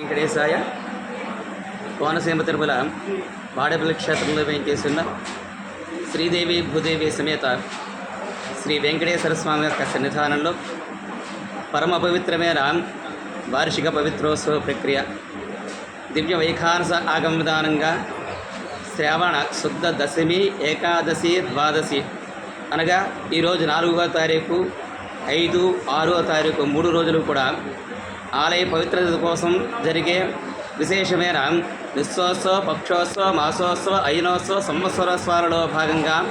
వెంకటేశాయ కోనసీమ తిరుమల వాడపల్లి క్షేత్రంలో వేయించేసిన శ్రీదేవి భూదేవి సమేత శ్రీ వెంకటేశ్వర స్వామి యొక్క సన్నిధానంలో పరమ పవిత్రమైన వార్షిక పవిత్రోత్సవ ప్రక్రియ. దివ్య వైఖానస ఆగమ విధానంగా శ్రావణ శుద్ధ దశమి ఏకాదశి ద్వాదశి అనగా ఈరోజు నాలుగవ తారీఖు ఐదు ఆరో తారీఖు మూడు రోజులు కూడా ఆలయ పవిత్రత కోసం జరిగే విశేషమైన విశ్వోత్సవ పక్షోత్సవ మాసోత్సవ అయినోత్సవ సంవత్సరోత్సవాలలో భాగంగా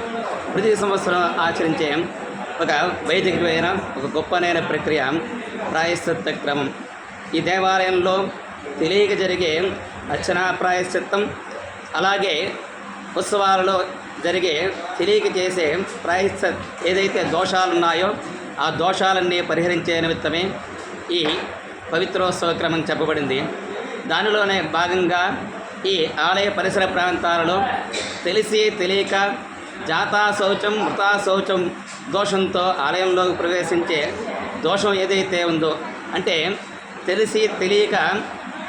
ప్రతి సంవత్సరం ఆచరించే ఒక వైదికమైన ఒక గొప్పనైన ప్రక్రియ ప్రాయశ్చిత్త క్రమం. ఈ దేవాలయంలో తెలియక జరిగే అర్చనా ప్రాయశ్చిత్తం అలాగే ఉత్సవాలలో జరిగే తెలియక చేసే ప్రాయశ్చిత్ ఏదైతే దోషాలు ఉన్నాయో ఆ దోషాలన్నీ పరిహరించే నిమిత్తమే ఈ పవిత్రోత్సవ క్రమం చెప్పబడింది. దానిలోనే భాగంగా ఈ ఆలయ పరిసర ప్రాంతాలలో తెలిసి తెలియక జాతా శౌచం మృతా శౌచం దోషంతో ఆలయంలోకి ప్రవేశించే దోషం ఏదైతే ఉందో అంటే తెలిసి తెలియక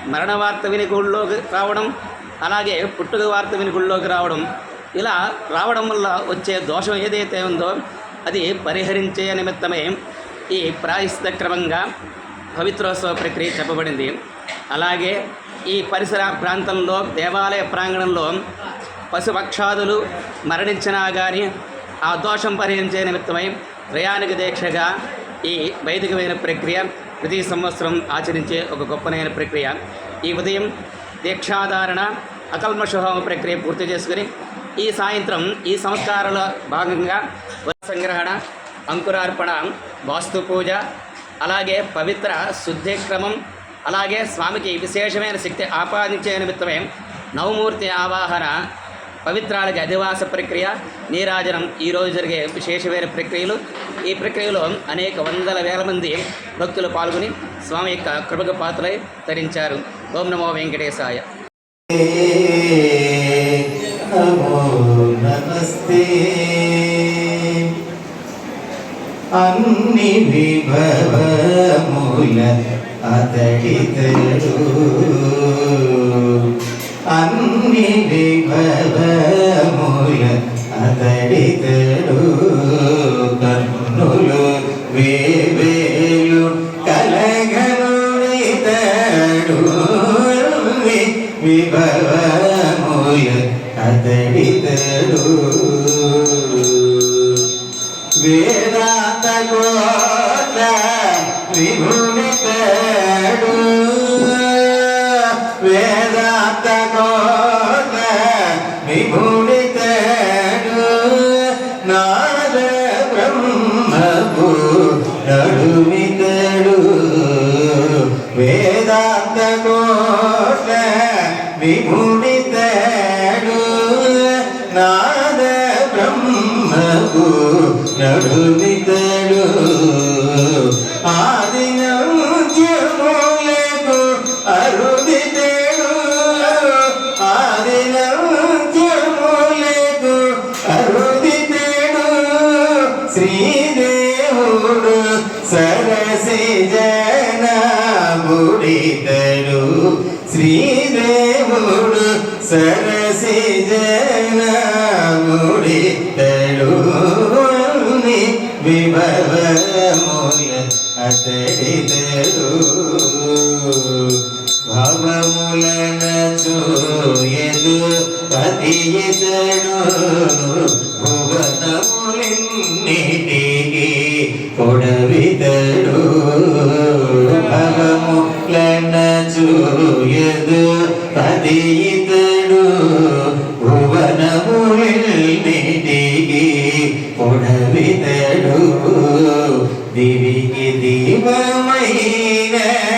మరణ వార్త విని గుళ్ళోకి రావడం అలాగే పుట్టుక వార్త విని గుళ్ళోకి రావడం ఇలా రావడం వల్ల వచ్చే దోషం ఏదైతే ఉందో అది పరిహరించే నిమిత్తమే ఈ ప్రాయశ్చిత క్రమంగా పవిత్రోత్సవ ప్రక్రియ చెప్పబడింది. అలాగే ఈ పరిసర ప్రాంతంలో దేవాలయ ప్రాంగణంలో పశుపక్షాదులు మరణించినా కానీ ఆ దోషం పరిహరించే నిమిత్తమై ప్రయాణిక దీక్షగా ఈ వైదికమైన ప్రక్రియ ప్రతి సంవత్సరం ఆచరించే ఒక గొప్పనైన ప్రక్రియ. ఈ ఉదయం దీక్షాధారణ అకల్మషహోమ ప్రక్రియ పూర్తి చేసుకుని ఈ సాయంత్రం ఈ సంస్కారాల భాగంగా వర సంగ్రహణ అంకురార్పణ వాస్తు పూజ అలాగే పవిత్ర శుద్ధి క్రమం అలాగే స్వామికి విశేషమైన శక్తి ఆపాదించే నిమిత్తమే నవమూర్తి ఆవాహన పవిత్రాలకి అధివాస ప్రక్రియ నీరాజనం ఈరోజు జరిగే విశేషమైన ప్రక్రియలు. ఈ ప్రక్రియలో అనేక వందల వేల మంది భక్తులు పాల్గొని స్వామి యొక్క కృపకు పాత్రలై తరించారు. ఓం నమో వెంకటేశాయ. నమో నమస్తే. అన్ని విభవముల అతడితడు. అన్ని విభవముల అతడితడు. కన్నులు వేవేలు కలగనుడితడు. విభవ అతడితడు వేదాంత కోట విభునితడు వేదాంత కోట విభునితడు నాద బ్రహ్మపు నడుమితడు వేదాంత కోట విభునితడు నడుమితడు. ఆదినంత్యములకు అరుదితడు. ఆదినంత్యములకు అరుదితడు. శ్రీదేవుడు సరసి జన బుడితడు శ్రీదేవుడు సరసి జన విభవముల అతడితడు భవములన చూయదు పతియతడు భువనములిన్నిటికి عليه